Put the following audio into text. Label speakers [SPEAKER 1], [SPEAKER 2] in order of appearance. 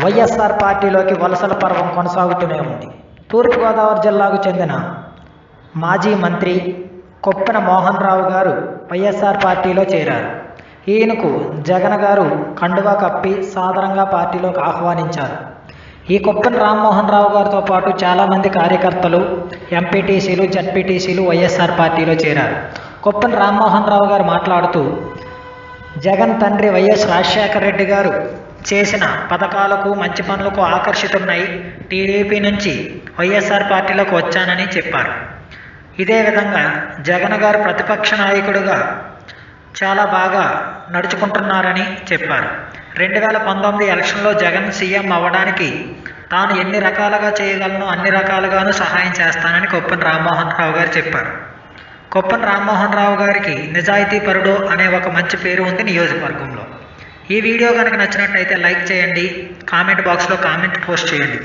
[SPEAKER 1] వైఎస్ఆర్ పార్టీలోకి వలసల పర్వం కొనసాగుతూనే ఉంది. తూర్పుగోదావరి జిల్లాకు చెందిన మాజీ మంత్రి కొప్పెన మోహన్ రావు గారు వైఎస్ఆర్ పార్టీలో చేరారు. ఈయనకు జగన్ గారు కండువా కప్పి సాధారణంగా పార్టీలోకి ఆహ్వానించారు. ఈ కొప్పన రామ్మోహన్ రావు గారితో పాటు చాలామంది కార్యకర్తలు ఎంపీటీసీలు జడ్పీటీసీలు వైఎస్ఆర్ పార్టీలో చేరారు. కొప్పన రామ్మోహన్ రావు గారు మాట్లాడుతూ జగన్ తండ్రి వైఎస్ రాజశేఖర రెడ్డి గారు చేసిన పథకాలకు మంచి పనులకు ఆకర్షితున్నాయి టీడీపీ నుంచి వైఎస్ఆర్ పార్టీలకు వచ్చానని చెప్పారు. ఇదే విధంగా జగన్ గారు ప్రతిపక్ష నాయకుడిగా చాలా బాగా నడుచుకుంటున్నారని చెప్పారు. రెండు వేల పంతొమ్మిది ఎలక్షన్లో జగన్ సీఎం అవ్వడానికి తాను ఎన్ని రకాలుగా చేయగలను అన్ని రకాలుగాను సహాయం చేస్తానని కొప్పన్ రామ్మోహన్ రావు గారు చెప్పారు. కొప్పన్ రామ్మోహన్ రావు గారికి నిజాయితీ పరుడు అనే ఒక మంచి పేరు ఉంది నియోజకవర్గంలో. ఈ వీడియో కనుక నచ్చినట్టయితే లైక్ చేయండి కామెంట్ బాక్స్లో కామెంట్ పోస్ట్ చేయండి.